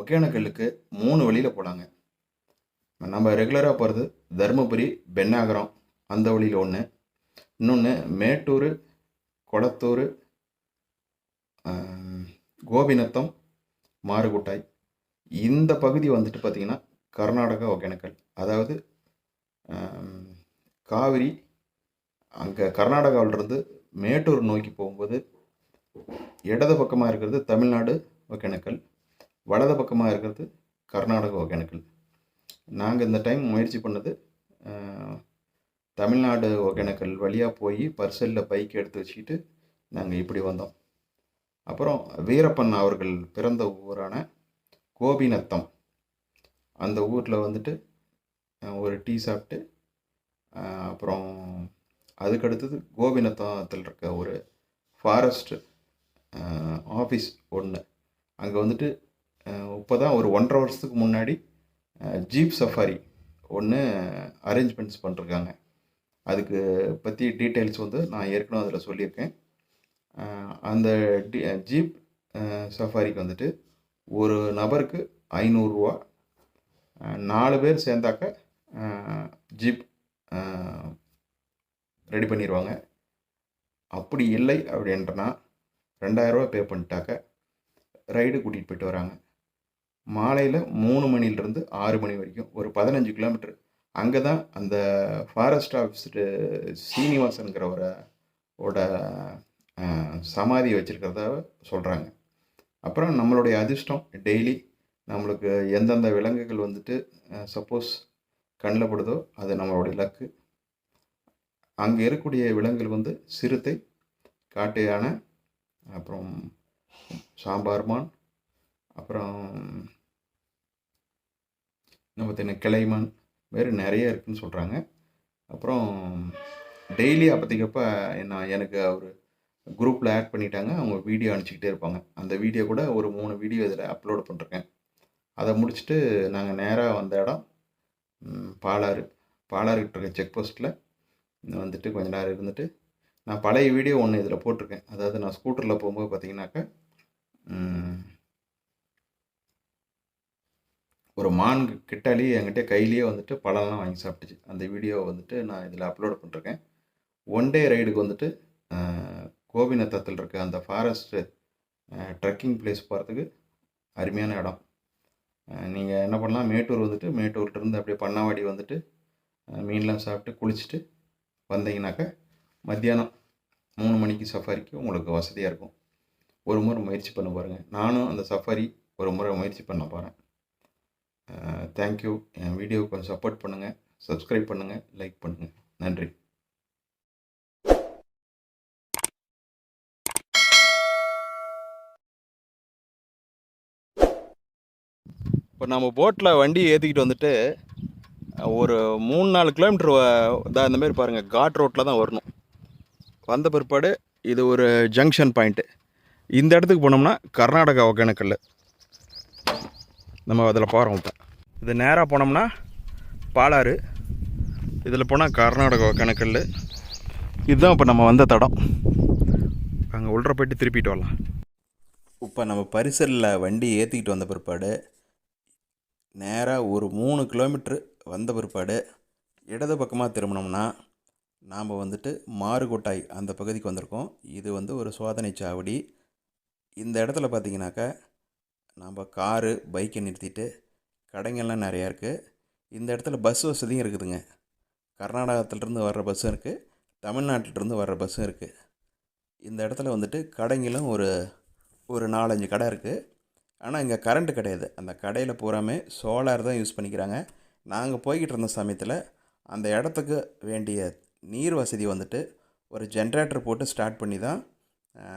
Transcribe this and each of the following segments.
ஒகேனக்கல்லுக்கு மூணு வழியில் போகலாங்க நம்ம ரெகுலராக போகிறது தருமபுரி பெண்ணாகரம் அந்த வழியில் ஒன்று இன்னொன்று மேட்டூர் கொளத்தூர் கோபிநத்தம் மாறுகுட்டாய். இந்த பகுதி வந்துட்டு பார்த்திங்கன்னா கர்நாடகா ஒகேனக்கல். அதாவது காவிரி அங்கே கர்நாடகாவிலிருந்து மேட்டூர் நோக்கி போகும்போது இடது பக்கமாக இருக்கிறது தமிழ்நாடு ஒகேனக்கல். வலது பக்கமாக இருக்கிறது கர்நாடக ஒகேனக்கல் நாங்கள் இந்த டைம் முயற்சி பண்ணது தமிழ்நாடு ஒகேனக்கல் வழியாக போய் பர்சலில் பைக் எடுத்து வச்சுக்கிட்டு நாங்கள் இப்படி வந்தோம். அப்புறம் வீரப்பன் அவர்கள் பிறந்த ஊரான கோபிநத்தம். அந்த ஊரில் வந்துட்டு ஒரு டீ சாப்பிட்டு அப்புறம் அதுக்கடுத்தது கோபிநத்தத்தில் இருக்க ஒரு ஃபாரஸ்ட் ஆஃபீஸ் ஒன்று அங்கே வந்துட்டு இப்போ தான் ஒரு ஒன்றரை வருஷத்துக்கு முன்னாடி ஜீப் சஃபாரி ஒன்று அரேஞ்ச்மெண்ட்ஸ் பண்ணிருக்காங்க. அதுக்கு பற்றி டீட்டெயில்ஸ் வந்து நான் ஏற்கனவே அதில் சொல்லியிருக்கேன். அந்த டி ஜீப் சஃபாரிக்கு வந்துட்டு ஒரு நபருக்கு ஐநூறுரூவா நாலு பேர் சேர்ந்தாக்க ஜீப் ரெடி பண்ணிடுவாங்க அப்படி இல்லை அப்படின்றனா ரெண்டாயிரரூவா பே பண்ணிட்டாக்க ரைடு கூட்டிகிட்டு போயிட்டு வராங்க. மாலையில் மூணு மணிலேருந்து ஆறு மணி வரைக்கும் ஒரு பதினஞ்சு கிலோமீட்டர். அங்கே தான் அந்த ஃபாரஸ்ட் ஆஃபீஸர் சீனிவாசன்கிறவரை ஓட சமாதி வச்சுருக்கிறதா சொல்கிறாங்க அப்புறம் நம்மளுடைய அதிர்ஷ்டம் டெய்லி நம்மளுக்கு எந்தெந்த விலங்குகள் வந்துட்டு சப்போஸ் கண்ணில் படுதோ அது நம்மளுடைய லக்கு அங்கே இருக்கக்கூடிய விலங்குகள் வந்து சிறுத்தை காட்டு யானை அப்புறம் சாம்பார் மான் அப்புறம் இன்னும் பார்த்தீங்கன்னா கிளைமான் வேறு நிறைய இருக்குன்னு சொல்கிறாங்க அப்புறம் டெய்லி அப்போதைக்கப்ப நான் எனக்கு அவர் குரூப்பில் ஆட் பண்ணிட்டாங்க. அவங்க வீடியோ அனுப்பிச்சிக்கிட்டே இருப்பாங்க. அந்த வீடியோ கூட ஒரு மூணு வீடியோ இதில் அப்லோட் பண்ணிருக்கேன். அதை முடிச்சுட்டு நாங்கள் நேராக வந்த இடம் பாலாறு. பாலாறுகிட்ட இருக்க செக் போஸ்ட்டில் வந்துட்டு கொஞ்ச நேரம் இருந்துட்டு நான் பழைய வீடியோ ஒன்று இதில் போட்டிருக்கேன். அதாவது நான் ஸ்கூட்டரில் போகும்போது பார்த்தீங்கன்னாக்கா ம், ஒரு மான் கிட்டாலேயே என்கிட்ட கையிலேயே வந்துட்டு பழம்லாம் வாங்கி சாப்பிட்டுச்சு. அந்த வீடியோவை வந்துட்டு நான் இதில் அப்லோட் பண்ணிருக்கேன். ஒன் டே ரைடுக்கு வந்துட்டு கோபிநத்தத்தில் இருக்க அந்த ஃபாரஸ்ட்டு ட்ரெக்கிங் பிளேஸ் போகிறதுக்கு அருமையான இடம். நீங்கள் என்ன பண்ணலாம் மேட்டூர் வந்துட்டு மேட்டூர்லேருந்து அப்படியே பண்ணாவாடி வந்துட்டு மீன்லாம் சாப்பிட்டு குளிச்சுட்டு வந்தீங்கன்னாக்கா மத்தியானம் மூணு மணிக்கு சஃபாரிக்கு உங்களுக்கு வசதியாக இருக்கும். ஒரு முறை முயற்சி பண்ண பாருங்கள் நானும் அந்த சஃபாரி ஒரு முறை முயற்சி பண்ண போகிறேன் தேங்க்யூ என் வீடியோவுக்கு கொஞ்சம் சப்போர்ட் பண்ணுங்கள் சப்ஸ்கிரைப் பண்ணுங்கள் லைக் பண்ணுங்கள் நன்றி. இப்போ நம்ம போட்டில் வண்டி ஏற்றிக்கிட்டு வந்துட்டு ஒரு மூணு நாலு கிலோமீட்டர் தான் இந்தமாரி பாருங்கள் காட் ரோட்டில் தான் வரணும். வந்த பிற்பாடு இது ஒரு ஜங்ஷன் பாயிண்ட்டு இந்த இடத்துக்கு போனோம்னா கர்நாடகா ஒகேனக்கல் நம்ம அதில் போகிறோம் இப்போ. இது நேராக போனோம்னா பாலாறு. இதில் போனால் கர்நாடகா ஒகேனக்கல் இதுதான் இப்போ நம்ம வந்த தடம். அங்கே உள்ள போயிட்டு திருப்பிட்டு வரலாம். இப்போ நம்ம பரிசலில் வண்டி ஏற்றிக்கிட்டு வந்த பிற்பாடு நேராக ஒரு மூணு கிலோமீட்ரு வந்த பிற்பாடு இடது பக்கமாக திரும்பினோம்னா நாம் வந்துட்டு மாறுகொட்டாய் அந்த பகுதிக்கு வந்திருக்கோம். இது வந்து ஒரு சோதனை சாவடி. இந்த இடத்துல பார்த்தீங்கன்னாக்கா நம்ம காரு பைக்கை நிறுத்திட்டு கடைங்கள்லாம் நிறையா இருக்குது இந்த இடத்துல பஸ் வசதியும் இருக்குதுங்க. கர்நாடகத்துலேருந்து வர்ற பஸ்ஸும் இருக்குது தமிழ்நாட்டிலேருந்து வர்ற பஸ்ஸும் இருக்குது இந்த இடத்துல வந்துட்டு கடைங்களும் ஒரு ஒரு நாலஞ்சு கடை இருக்குது ஆனால் இங்கே கரண்ட்டு கிடையாது. அந்த கடையில் பூராமே சோலார் தான் யூஸ் பண்ணிக்கிறாங்க. நாங்கள் போய்கிட்டு இருந்த சமயத்தில் அந்த இடத்துக்கு வேண்டிய நீர் வசதி வந்துட்டு ஒரு ஜென்ரேட்டர் போட்டு ஸ்டார்ட் பண்ணி தான்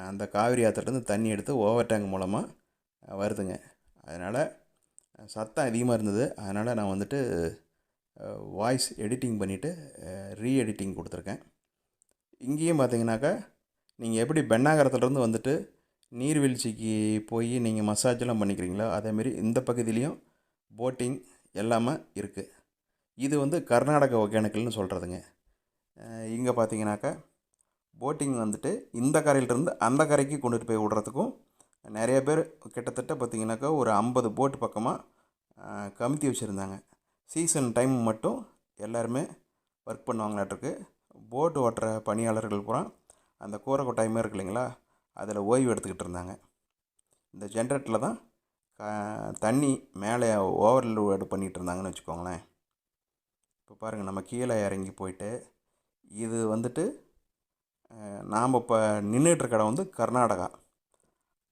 அந்த காவிரி ஆற்றுலேருந்து தண்ணி எடுத்து ஓவர் டேங்க் மூலமாக வருதுங்க. அதனால் சத்தம் அதிகமாக இருந்தது. அதனால் நான் வந்துட்டு வாய்ஸ் எடிட்டிங் பண்ணிவிட்டு ரீ எடிட்டிங் கொடுத்துருக்கேன். இங்கேயும் பார்த்தீங்கன்னாக்கா நீங்கள் எப்படி பெண்ணாகரத்துலேருந்து வந்துட்டு நீர்வீழ்ச்சிக்கு போய் நீங்கள் மசாஜெல்லாம் பண்ணிக்கிறீங்களோ அதேமாரி இந்த பகுதியிலையும் போட்டிங் எல்லாமே இருக்குது இது வந்து கர்நாடக ஒகேனக்கல்னு சொல்கிறதுங்க இங்கே பார்த்தீங்கன்னாக்கா போட்டிங் வந்துட்டு இந்த கரையிலிருந்து அந்த கரைக்கு கொண்டுட்டு போய் விடுறதுக்கும் நிறைய பேர் கிட்டத்தட்ட பார்த்திங்கனாக்கா ஒரு ஐம்பது போட்டு பக்கமாக கமுத்தி வச்சுருந்தாங்க. சீசன் டைம் மட்டும் எல்லாருமே ஒர்க் பண்ணுவாங்களாட்டிருக்கு போட்டு ஓட்டுற பணியாளர்கள் பூரா அந்த கூரை கொட்டாயமே இருக்கு இல்லைங்களா அதில் ஓய்வு எடுத்துக்கிட்டு இருந்தாங்க. இந்த ஜென்ரேட்டரில் தான் க- தண்ணி மேலே ஓவர்லோடு பண்ணிகிட்டு இருந்தாங்கன்னு வச்சுக்கோங்களேன். இப்போ பாருங்கள் நம்ம கீழே இறங்கி போயிட்டு இது வந்துட்டு நாம் இப்போ நின்றுட்டு இடம் வந்து கர்நாடகா.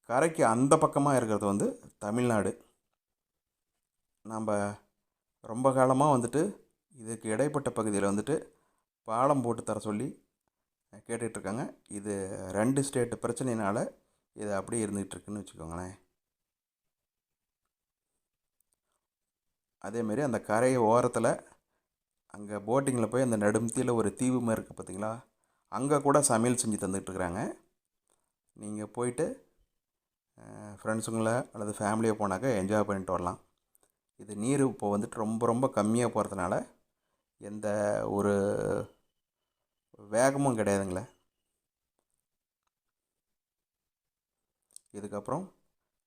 கரைக்கு அந்த பக்கமாக இருக்கிறது வந்து தமிழ்நாடு. நாம் ரொம்ப காலமாக வந்துட்டு இதுக்கு இடைப்பட்ட பகுதியில் வந்துட்டு பாலம் போட்டு தர சொல்லி கேட்டுட்ருக்காங்க. இது ரெண்டு ஸ்டேட்டு பிரச்சனையினால் இது அப்படியே இருந்துகிட்ருக்குன்னு வச்சுக்கோங்களேன். அதேமாரி அந்த கரை ஓரத்தில் அங்கே போட்டிங்கில் போய் அந்த நடுமத்தியில் ஒரு தீவு மாதிரி இருக்குது பார்த்தீங்களா அங்கே கூட சமையல் செஞ்சு தந்துட்டுருக்குறாங்க நீங்கள் போயிட்டு ஃப்ரெண்ட்ஸுங்களை அல்லது ஃபேமிலியை போனாக்கா என்ஜாய் பண்ணிட்டு வரலாம். இது நீர் இப்போ வந்துட்டு ரொம்ப ரொம்ப கம்மியாக போகிறதுனால எந்த ஒரு வேகமும் கிடையாதுங்களே. இதுக்கப்புறம்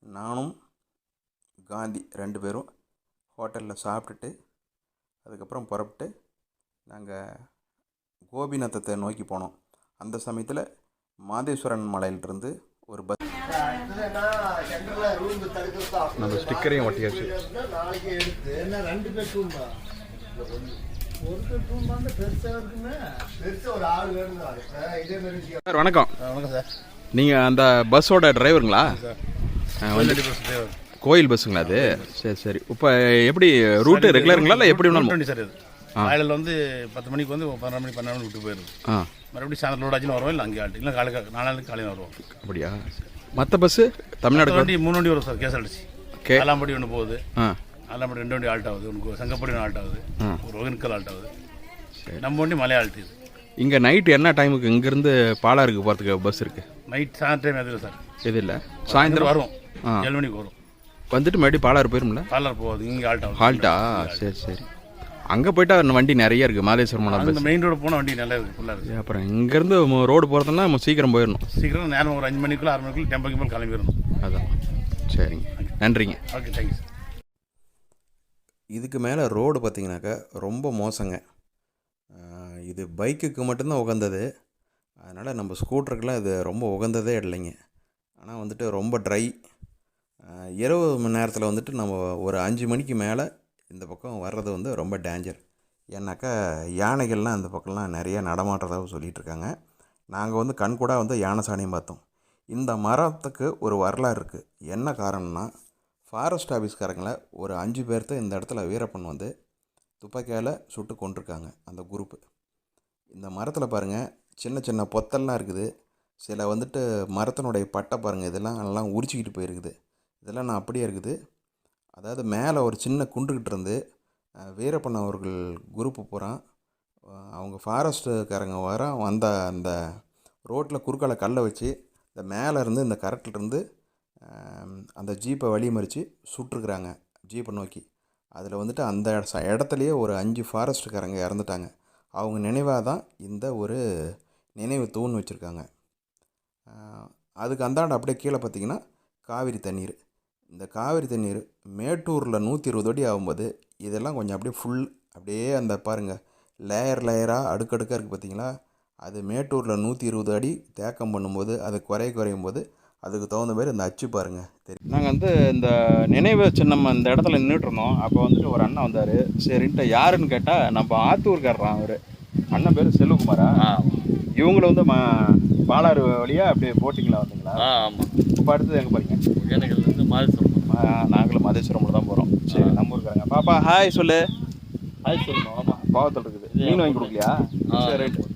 நானும் காந்தி ரெண்டு பேரும் ஹோட்டலில் சாப்பிட்டுட்டு அதுக்கப்புறம் புறப்பட்டு நாங்கள் கோபிநாத்தத்தை நோக்கி போனோம். அந்த சமயத்தில் மாதேஸ்வரன் மலையிலிருந்து ஒரு பஸ் நம்ம ஸ்டிக்கரையும் ஒட்டியாச்சு. நாளைக்கு எடுத்து என்ன ரெண்டு பெட்ரூம்பா சார் வணக்கம் வணக்கம் சார் நீங்கள் அந்த பஸ்ஸோட டிரைவருங்களா கோயில் பஸ்ஸுங்களா அது? சரி சரி. இப்போ எப்படி ரூட்டு ரெகுலருங்களா இல்லை எப்படி வேணாலும் சார் இது. காலையில் வந்து பத்து மணிக்கு வந்து பதினொரு மணி பன்னெண்டு மணி விட்டு போயிடுது ஆ. மறுபடியும் சாயந்தரம் லோட் ஆச்சுன்னு வருவோம் இல்லை அங்கே ஆட்டு இல்லை காலை நாளைக்கு காலையில் வருவோம். அப்படியா? மற்ற பஸ்ஸு தமிழ்நாடு வண்டி மூணு வண்டி வரும் சார் கேஎஸ்ஆர்டிசி கே ஆலாம்பட்டி ஒன்று போகுது. ஆ. ஆலாம்பட்டி ரெண்டு வண்டி ஆல்ட் ஆகுது. ஒன்று செங்கப்படி ஒன்று ஆல்ட் ஆகுது. ஒரு ஒகேனக்கல் ஆல்ட் ஆகுது. நம்ம வண்டி மலை ஆல்ட் இது. இங்கே நைட்டு என்ன டைமுக்கு இங்கேருந்து பாலாருக்கு போகிறதுக்கு பஸ் இருக்குது நைட் சாயந்தரம் டைம் எதுவும் சார். இது இல்லை? சாயந்தரம் வரும். ஏழு மணிக்கு வரும். வந்துட்டு மறுபடியும் பாலாறு போயிரும்ல? பார்லர் போகுது இங்கே ஆல்ட் ஆகுது. ஹால்ட்டா சரி சரி. அங்கே போயிட்டா அந்த வண்டி நிறைய இருக்குது மாதேஸ்வரம் மலை அந்த மெயின் ரோடு போனால் வண்டி நல்லா இருக்குது ஃபுல்லாக இருக்குது அப்புறம் இங்கேருந்து ரோடு போகிறதுனா நம்ம சீக்கிரம் போயிடணும். சீக்கிரம் நேரம் ஒரு அஞ்சு மணிக்குள்ள ஆறு மணிக்குள்ள டெம்பல் கிம்பல் கிளம்பிடணும். அதான். சரிங்க. நன்றிங்க. ஓகே தேங்க்யூ சார் இதுக்கு மேலே ரோடு பார்த்தீங்கன்னாக்கா ரொம்ப மோசங்க. இது பைக்குக்கு மட்டும்தான் உகந்தது. அதனால் நம்ம ஸ்கூட்டருக்கெலாம் இது ரொம்ப உகந்ததே இல்லைங்க. ஆனால் வந்துட்டு ரொம்ப ட்ரை இரவு மணி நேரத்தில் வந்துட்டு நம்ம ஒரு அஞ்சு மணிக்கு மேலே இந்த பக்கம் வர்றது வந்து ரொம்ப டேஞ்சர் ஏன்னாக்கா யானைகள்லாம் அந்த பக்கம்லாம் நிறைய நடமாட்டுறதாக சொல்லிகிட்டு இருக்காங்க நாங்கள் வந்து கண்கூடா வந்து யானை சாணியம் பார்த்தோம். இந்த மரத்துக்கு ஒரு வரலாறு இருக்குது என்ன காரணம்னா ஃபாரஸ்ட் ஆஃபீஸ்காரங்களை ஒரு அஞ்சு பேர்த்த இந்த இடத்துல வீரப்பன் வந்து துப்பாக்கியால் சுட்டு கொண்டிருக்காங்க அந்த குரூப்பு இந்த மரத்தில் பாருங்கள் சின்ன சின்ன பொத்தல்லாம் இருக்குது. சில வந்துட்டு மரத்தினுடைய பட்டை பாருங்கள் இதெல்லாம் எல்லாம் உரிச்சிக்கிட்டு போயிருக்குது. இதெல்லாம் நான் அப்படியே இருக்குது. அதாவது மேலே ஒரு சின்ன குண்டுக்கிட்டு இருந்து வீரப்பன் அவர்கள் குரூப்பு பூரா அவங்க ஃபாரஸ்ட்டுக்காரங்க வர வந்த அந்த ரோட்டில் குறுக்கால கல்லை வச்சு இந்த மேலே இருந்து இந்த கரெக்டில் இருந்து அந்த ஜீப்பை வழிமறித்து சுட்டுருக்குறாங்க ஜீப்பை நோக்கி. அதில் வந்துட்டு அந்த ச- இடத்துலையே ஒரு அஞ்சு ஃபாரஸ்ட்டுக்காரங்க இறந்துட்டாங்க. அவங்க நினைவாக தான் இந்த ஒரு நினைவு தூண் வச்சுருக்காங்க. அதுக்கு அந்தாண்ட அப்படியே கீழே பார்த்தீங்கன்னா காவிரி தண்ணீர். இந்த காவிரி தண்ணீர் மேட்டூரில் நூற்றி இருபது அடி ஆகும்போது இதெல்லாம் கொஞ்சம் அப்படியே ஃபுல் அப்படியே அந்த பாருங்கள் லேயர் லேயராக அடுக்கடுக்காக இருக்குது பார்த்தீங்களா அது மேட்டூரில் நூற்றி இருபது அடி தேக்கம் பண்ணும்போது அது குறைய குறையும் போது அதுக்கு தகுந்த மாதிரி இந்த அச்சு பாருங்கள் தெரியும் நாங்கள் வந்து இந்த நினைவு சின்னம் இந்த இடத்துல நின்றுட்டு இருந்தோம். அப்போ வந்துட்டு ஒரு அண்ணன் வந்தார். சரின்ட்டு யாருன்னு கேட்டால் நம்ம ஆத்தூர்காரரான் அவர். அண்ணன் பேர் செல்வகுமாரா? இவங்கள வந்து மா பாலாறு வழியாக அப்படியே போட்டிங்கில் வந்தீங்களா? ஆ ஆமாம் இப்போ அடுத்தது எங்கே போகிறீங்க ஒகேனக்கல்லேருந்து மாதேஸ்வரம் நாங்களும் மதேஸ்வரம் தான் போகிறோம் சரி நம்ம ஊருக்காரங்க பாப்பா ஹாய் சொல்லு. ஹாய் சொல்லணும் ஆமாம் பாவத்தில் இருக்குது. மீன் வாங்கி கொடுக்கலையா. சரி ரைட்டு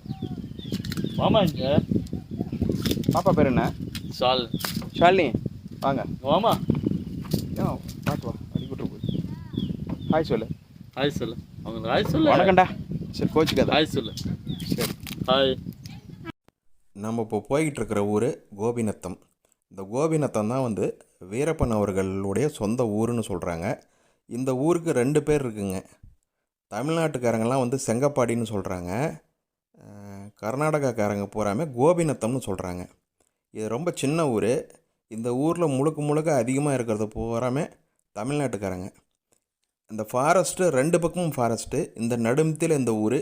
வாமா இங்கே பாப்பா பேர் என்ன? சால் ஷாலினி. வாங்க. வாமா. ஏன் பார்த்து வா. அடிக்கிட்டு போகுது ஹாய் சொல்லு. ஹாய் சொல்லு. அவங்க ஹாய் சொல்லு. வணக்கம்டா. சரி கோச்சிக்காத. ஹாய் சொல்லு. சரி. ஹாய் நம்ம இப்போ போய்கிட்டு இருக்கிற ஊர் கோபிநத்தம். இந்த கோபிநத்தம் தான் வந்து வீரப்பன் அவர்களுடைய சொந்த ஊருன்னு சொல்கிறாங்க இந்த ஊருக்கு ரெண்டு பேர் இருக்குங்க. தமிழ்நாட்டுக்காரங்கெல்லாம் வந்து செங்கப்பாடின்னு சொல்கிறாங்க கர்நாடகாக்காரங்க பூராமே கோபிநத்தம்னு சொல்கிறாங்க இது ரொம்ப சின்ன ஊர். இந்த ஊரில் முழுக்க முழுக்க அதிகமாக இருக்கிறது பூராமே தமிழ்நாட்டுக்காரங்க. இந்த ஃபாரஸ்ட்டு ரெண்டு பக்கமும் ஃபாரஸ்ட்டு இந்த நடுமத்தில் இந்த ஊர்.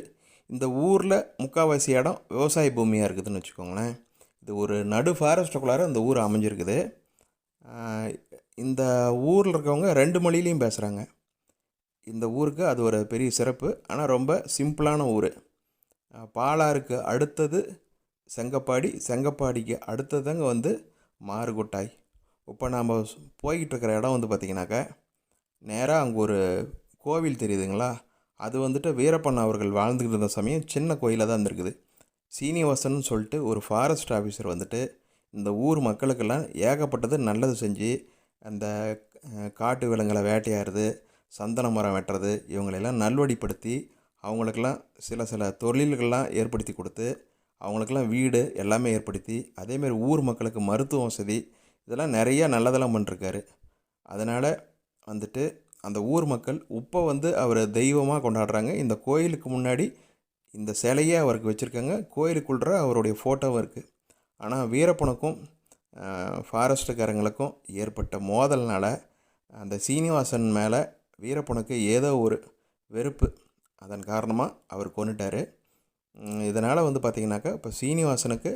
இந்த ஊரில் முக்கால்வாசி இடம் விவசாய பூமியாக இருக்குதுன்னு வச்சுக்கோங்களேன். இது ஒரு நடு ஃபாரஸ்ட்டுக்குள்ளார இந்த ஊர் அமைஞ்சிருக்குது. இந்த ஊரில் இருக்கவங்க ரெண்டு மொழியிலையும் பேசுகிறாங்க இந்த ஊருக்கு அது ஒரு பெரிய சிறப்பு. ஆனால் ரொம்ப சிம்பிளான ஊர். பாலாருக்கு அடுத்தது செங்கப்பாடி செங்கப்பாடிக்கு அடுத்ததுங்க வந்து மாறுகுட்டாய் இப்போ நாம் போய்கிட்டு இருக்கிற இடம் வந்து பார்த்திங்கனாக்கா நேராக அங்கே ஒரு கோவில் தெரியுதுங்களா? அது வந்துட்டு வீரப்பன் அவர்கள் வாழ்ந்துக்கிட்டு இருந்த சமயம் சின்ன கோயிலாக தான் இருந்திருக்குது. சீனிவாசன் சொல்லிட்டு ஒரு ஃபாரஸ்ட் ஆஃபீஸர் வந்துட்டு இந்த ஊர் மக்களுக்கெல்லாம் ஏகப்பட்டது நல்லது செஞ்சு அந்த காட்டு விலங்குகளை வேட்டையாடுறது சந்தன மரம் வெட்டுறது இவங்களெல்லாம் நல்வழிப்படுத்தி அவங்களுக்கெல்லாம் சில சில தொழில்கள்லாம் ஏற்படுத்தி கொடுத்து அவங்களுக்கெல்லாம் வீடு எல்லாமே ஏற்படுத்தி அதேமாரி ஊர் மக்களுக்கு மருத்துவ வசதி இதெல்லாம் நிறையா நல்லதெல்லாம் பண்ணிருக்காரு. அதனால் வந்துட்டு அந்த ஊர் மக்கள் உப்பை வந்து அவர் தெய்வமாக கொண்டாடுறாங்க. இந்த கோயிலுக்கு முன்னாடி இந்த சிலையே அவருக்கு வச்சுருக்காங்க. கோயிலுக்குள்ள அவருடைய ஃபோட்டோவும் இருக்குது ஆனால் வீரப்பனுக்கும் ஃபாரஸ்ட்டுக்காரங்களுக்கும் ஏற்பட்ட மோதல்னால் அந்த சீனிவாசன் மேலே வீரப்பனுக்கு ஏதோ ஒரு வெறுப்பு. அதன் காரணமாக அவர் கொண்டுட்டார் இதனால் வந்து பார்த்திங்கனாக்கா இப்போ சீனிவாசனுக்கு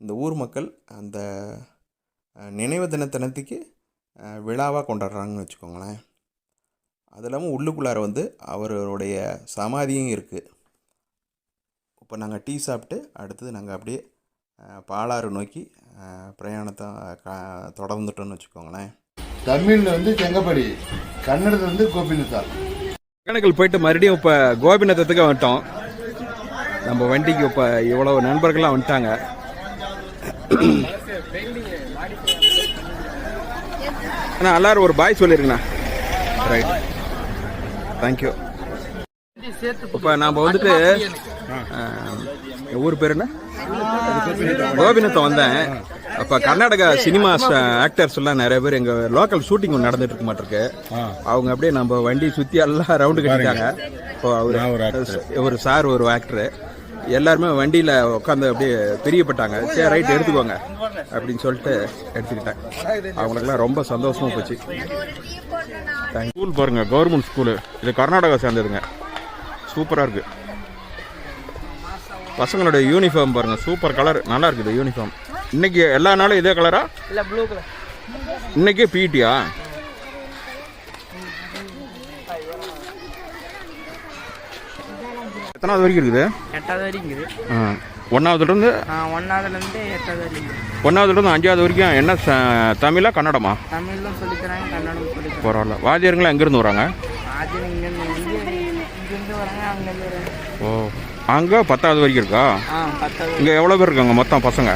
இந்த ஊர் மக்கள் அந்த நினைவு தினத்தினத்துக்கு விழாவாக கொண்டாடுறாங்கன்னு வச்சுக்கோங்களேன். அது இல்லாமல் உள்ளுக்குள்ளார வந்து அவருடைய சமாதியும் இருக்குது இப்போ நாங்கள் டீ சாப்பிட்டு அடுத்தது நாங்கள் அப்படியே பாலாறு நோக்கி பிரயாணத்தை க- தொடர்ந்துட்டோம்னு வச்சுக்கோங்களேன். தமிழ்ல வந்து செங்கப்படி கன்னடத்துல வந்து கோபிநாத்தா ஒகேனக்கல் போயிட்டு மறுபடியும் இப்போ கோபிநாத்தத்துக்கு வந்துட்டோம். நம்ம வண்டிக்கு இப்போ இவ்வளோ நண்பர்கள்லாம் வந்துட்டாங்க. அண்ணா எல்லாரும் ஒரு பாய் சொல்லிருங்கண்ணா. ரைட் தேங்க்யூ இப்போ நாம் வந்துட்டு ஊர் பேர் என்ன? கோபிநாத்தம் வந்தேன். அப்போ கர்நாடகா சினிமா ஆக்டர்ஸ் எல்லாம் நிறைய பேர் எங்கள் லோக்கல் ஷூட்டிங் ஒன்று நடந்துட்டு இருக்க மாட்டிருக்கு. அவங்க அப்படியே நம்ம வண்டி சுற்றி எல்லாம் ரவுண்டு கட்டிட்டாங்க. இப்போ அவர் ஒரு சார் ஒரு ஆக்டரு எல்லாருமே வண்டியில் உட்காந்து அப்படியே பிரியப்பட்டாங்க. சரி ரைட் எடுத்துக்கோங்க. அப்படின்னு சொல்லிட்டு எடுத்துக்கிட்டேன். அவங்களுக்குலாம் ரொம்ப சந்தோஷமா போச்சு. ஸ்கூல் பாருங்க கவர்மெண்ட் ஸ்கூலு இது கர்நாடகா சேர்ந்ததுங்க. சூப்பராக இருக்கு. பசங்களோட யூனிஃபார்ம் பாருங்க சூப்பர் கலர் நல்லா இருக்குது யூனிஃபார்ம் இன்னைக்கு எல்லா நாளும் இதே கலரா இல்லை ப்ளூ கலர் இன்னைக்கே பிடியா எத்தனாவது வரைக்கும் இருக்குது? எட்டாவது வரைக்கும் இருக்குது. ஆ. ஒண்ணாவதுலேருந்து? ஒன்றாவதுலேருந்து எட்டாவது வரைக்கும் ஒன்றாவதுலேருந்து அஞ்சாவது வரைக்கும் என்ன தமிழா கன்னடமா? தமிழும் சொல்லித்தராங்க கன்னடம் சொல்லித்தராங்க. பரவாயில்ல. வாத்தியாருங்களாம் எங்கேருந்து வராங்க? ஓ அங்கே பத்தாவது வரைக்கும் இருக்கா? இங்கே எவ்வளோ பேர் இருக்காங்க மொத்தம் பசங்க?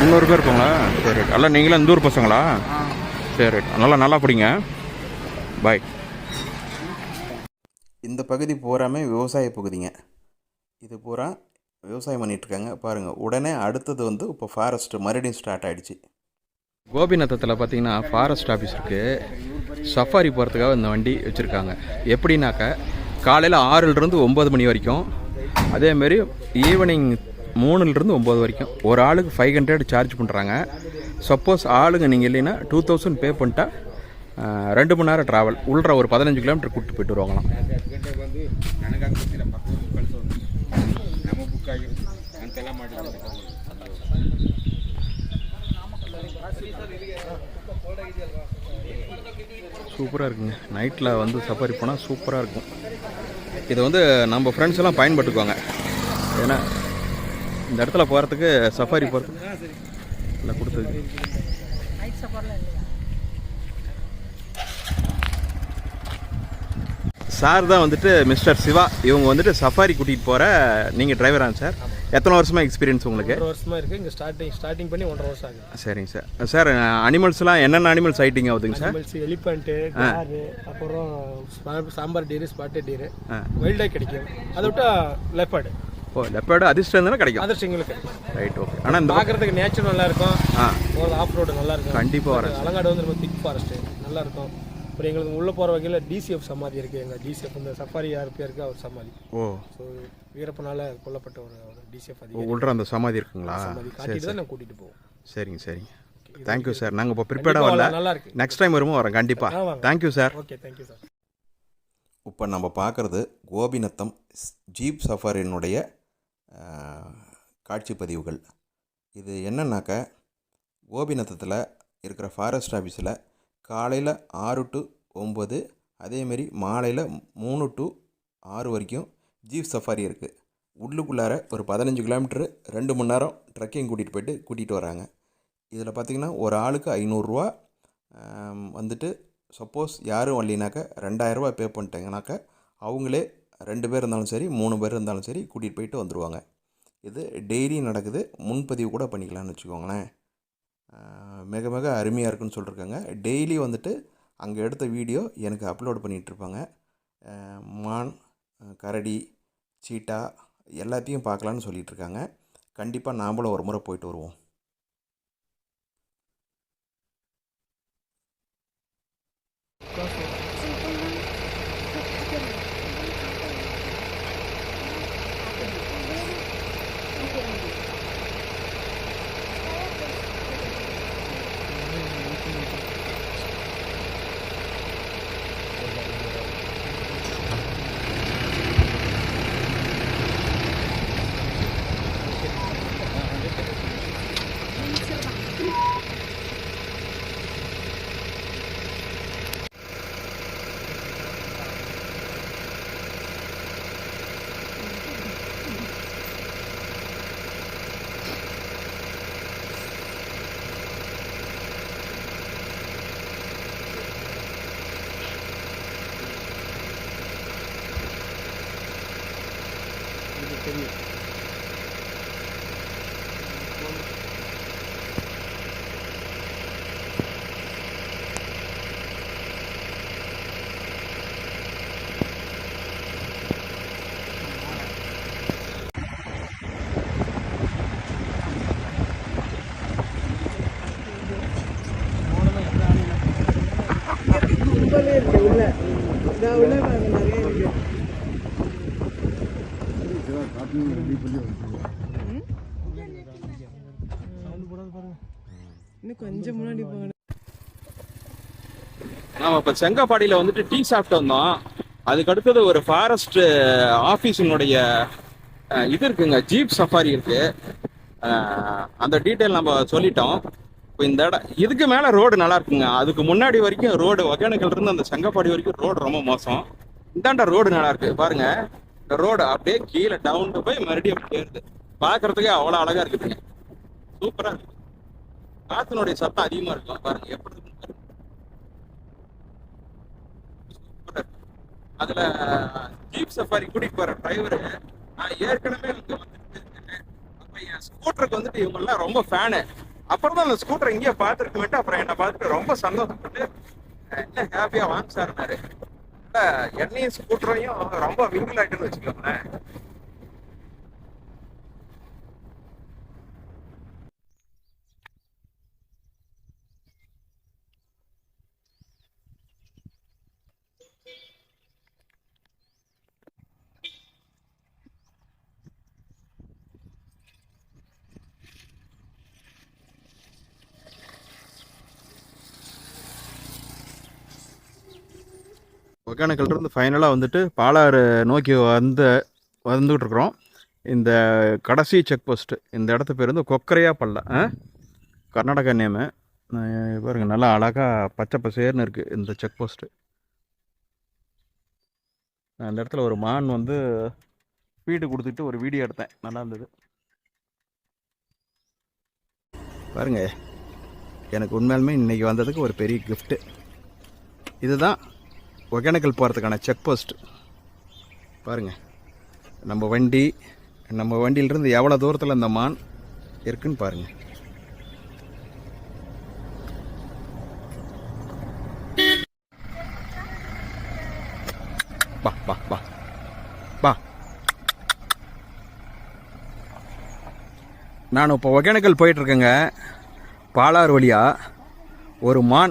முந்நூறு பேர் இருக்காங்களா? சரி எல்லாம் நீங்களும் இந்த ஊர் பசங்களா சரி நல்லா நல்லா படிங்க. பாய் இந்த பகுதி பூராமே விவசாய பகுதிங்க. இது பூரா விவசாயம் பண்ணிகிட்ருக்காங்க பாருங்கள் உடனே அடுத்தது வந்து இப்போ ஃபாரஸ்ட்டு மறுபடியும் ஸ்டார்ட் ஆகிடுச்சு கோபிநாத்தத்தில் பார்த்தீங்கன்னா ஃபாரஸ்ட் ஆஃபீஸ் இருக்குது சஃபாரி போகிறதுக்காக இந்த வண்டி வச்சுருக்காங்க. எப்படின்னாக்கா காலையில் ஆறுலேருந்து ஒம்பது மணி வரைக்கும் அதேமாரி ஈவினிங் மூணுலேருந்து ஒம்பது வரைக்கும். ஒரு ஆளுக்கு ஃபைவ் ஹண்ட்ரட் சார்ஜ் பண்ணுறாங்க சப்போஸ் ஆளுங்க நீங்கள் இல்லைன்னா டூ தௌசண்ட் பே பண்ணிட்டா ரெண்டு மணி நேரம் ட்ராவல் உள்ள ஒரு பதினஞ்சு கிலோமீட்டர் கூப்பிட்டு போயிட்டு வருவாங்களாம். சூப்பராக இருக்குங்க. நைட்டில் வந்து சஃபாரி போனால் சூப்பராக இருக்கும். இதை வந்து நம்ம ஃப்ரெண்ட்ஸ் எல்லாம் பயன்பட்டுக்குவாங்க ஏன்னா இந்த இடத்துல போகிறதுக்கு சஃபாரி போகிறதுக்கு இல்லை கொடுத்தது சார் தான் வந்துட்டு மிஸ்டர் சிவா. இவங்க வந்துட்டு சஃபாரி கூட்டிகிட்டு போகிற நீங்கள் டிரைவரா சார்? எத்தனை வருஷமா எக்ஸ்பீரியன்ஸ் உங்களுக்கு? ஒன்றரை வருஷமா இருக்கு. இங்க ஸ்டார்டிங் ஸ்டார்டிங் பண்ணி ஒன்றரை வருஷம் ஆகுது. சரிங்க சார். சார் அனிமல்ஸ்லாம் என்னென்ன அனிமல் சைட்டிங் ஆகுதுங்க சார்? அனிமல்ஸ் எலிஃபண்ட்டு காரு அப்புறம் சாம்பார் டீரு ஸ்பாட்டட் டீரு வைல்டாக கிடைக்கும். அதை விட்டா லெப்பர்டு ஓ லெப்பர்டு அதிர்ஷ்டம் தானே கிடைக்கும்? அதிர்ஷ்டம் எங்களுக்கு. ரைட் ஓகே ஆனால் இந்த பார்க்கறதுக்கு நேச்சர் நல்லா இருக்கும். ஆ. ஆஃப் ரோடு நல்லா இருக்கும். கண்டிப்பாக வரேன் அலங்காடு வந்து ரொம்ப திக் ஃபாரஸ்ட் நல்லா இருக்கும். அப்புறம் எங்களுக்கு உள்ளே போகிற வகையில் டிசிஎஃப் சமாதி இருக்குது எங்கள் டிசிஎஃப் இந்த சஃபாரி யாருக்கு இருக்கு அவர் சமாதி. ஓ. ஸோ வீரப்பனால கொல்லப்பட்ட ஒரு டிசிஎஃப் அதிகாரி. உள்ற அந்த சமாதி இருக்குங்களா? சமாதி. சரி காட்டிட்டு தான் நான் கூட்டிகிட்டு போவோம். சரிங்க சரிங்க. தேங்க்யூ சார் நாங்கள் இப்போ ப்ரிப்பேர்டாக வரல. நல்லா இருக்கு. நெக்ஸ்ட் டைம் வரும்போது வரேன். ஆ, கண்டிப்பாக. Thank you sir okay thank you sir இப்போ நம்ம பார்க்குறது கோபிநத்தம் ஜீப் சஃபாரினுடைய காட்சி பதிவுகள். இது என்னன்னாக்க கோபிநத்தத்தில் இருக்கிற ஃபாரஸ்ட் ஆஃபீஸில் காலையில் ஆறு டு ஒம்பது அதேமாரி மாலையில் மூணு டு ஆறு வரைக்கும் ஜீப் சஃபாரி இருக்குது உள்ளுக்குள்ளார ஒரு பதினஞ்சு கிலோமீட்ரு ரெண்டு மணி நேரம் ட்ரெக்கிங் கூட்டிகிட்டு போயிட்டு கூட்டிகிட்டு வராங்க. இதில் பார்த்திங்கன்னா ஒரு ஆளுக்கு ஐநூறுரூவா வந்துட்டு சப்போஸ் யாரும் வரலினாக்கா ரெண்டாயிரரூவா பே பண்ணிட்டாங்கனாக்கா அவங்களே ரெண்டு பேர் இருந்தாலும் சரி மூணு பேர் இருந்தாலும் சரி கூட்டிகிட்டு போயிட்டு வந்துடுவாங்க இது டெய்லி நடக்குது. முன்பதிவு கூட பண்ணிக்கலாம்னு வச்சுக்கோங்களேன். மிக மிக அருமையாக இருக்குன்னு சொல்லியிருக்காங்க டெய்லி வந்துட்டு அங்கே எடுத்த வீடியோ எனக்கு அப்லோட் பண்ணிகிட்ருப்பாங்க மான் கரடி சீட்டா எல்லாத்தையும் பார்க்கலான்னு சொல்லிட்டு இருக்காங்க. கண்டிப்பாக நாம்பளும் ஒரு முறை போயிட்டு வருவோம். தெரியும். உள்ள நான் உள்ள இன்னும் கொஞ்சம் முன்னாடி போகணும். செங்கப்பாடியில் வந்துட்டு டீ சாப்பிட்டு வந்தோம். அதுக்கு அடுத்தது ஒரு ஃபாரஸ்ட் ஆஃபீஸினுடைய இது இருக்குங்க ஜீப் சஃபாரி இருக்கு. அந்த டீட்டெயில் நம்ம சொல்லிட்டோம். இப்போ இந்த இடம் இதுக்கு மேலே ரோடு நல்லா இருக்குங்க. அதுக்கு முன்னாடி வரைக்கும் ரோடு ஒகேனக்கல் இருந்து அந்த செங்கப்பாடி வரைக்கும் ரோடு ரொம்ப மோசம். இந்தாண்ட ரோடு நல்லா இருக்கு. பாருங்க. இந்த ரோடு அப்படியே கீழே டவுன் போய் மறுபடியும் அப்படி ஏறுது பார்க்கறதுக்கே அவ்வளோ அழகா இருக்குதுங்க சூப்பரா இருக்கு காத்தினுடைய சத்தம் அதிகமா இருக்கும். பாருங்க எப்படி இருக்குன்னு அதுல ஜீப் சஃபாரி கூட்டிட்டு போற டிரைவரு நான் ஏற்கனவே இங்க வந்துட்டு அப்ப என் ஸ்கூட்டருக்கு வந்துட்டு இவங்க எல்லாம் ரொம்ப ஃபேனு அப்புறம் தான் அந்த ஸ்கூட்டர் இங்கேயே பார்த்துருக்குமேட்டு அப்புறம் என்னை பார்த்துட்டு ரொம்ப சந்தோஷப்பட்டு என்ன ஹாப்பியா வாங்க சார்னாரு என்னையும் ஸ்கூட்டரையும் ரொம்ப விங்கிள் ஆயிட்டுன்னு வச்சுக்கோங்களேன். ஒகேனக்கல் இருந்து ஃபைனலாக வந்துட்டு பாலாறு நோக்கி வந்து வந்துகிட்டு இருக்கிறோம் இந்த கடைசி செக் போஸ்ட்டு இந்த இடத்து பேர் வந்து கொக்கரையா பல்ல ஆ? கர்நாடகா நேமு பாருங்க நல்லா அழகாக பச்சை பசேர்னு இருக்குது இந்த செக் போஸ்ட்டு நான் இந்த இடத்துல ஒரு மான் வந்து வீடு கொடுத்துட்டு ஒரு வீடியோ எடுத்தேன். நல்லா இருந்தது. பாருங்க எனக்கு உண்மையாலுமே இன்றைக்கி வந்ததுக்கு ஒரு பெரிய கிஃப்ட்டு இதுதான் ஒகேனக்கல் போகிறதுக்கான செக் போஸ்ட் பாருங்க. நம்ம வண்டி நம்ம வண்டியிலிருந்து எவ்வளோ தூரத்தில் இந்த மான் இருக்குன்னு பாருங்கள் பா பா நான் இப்போ ஒகேனக்கல் போயிட்டுருக்கேங்க பாலாறு வழியாக ஒரு மான்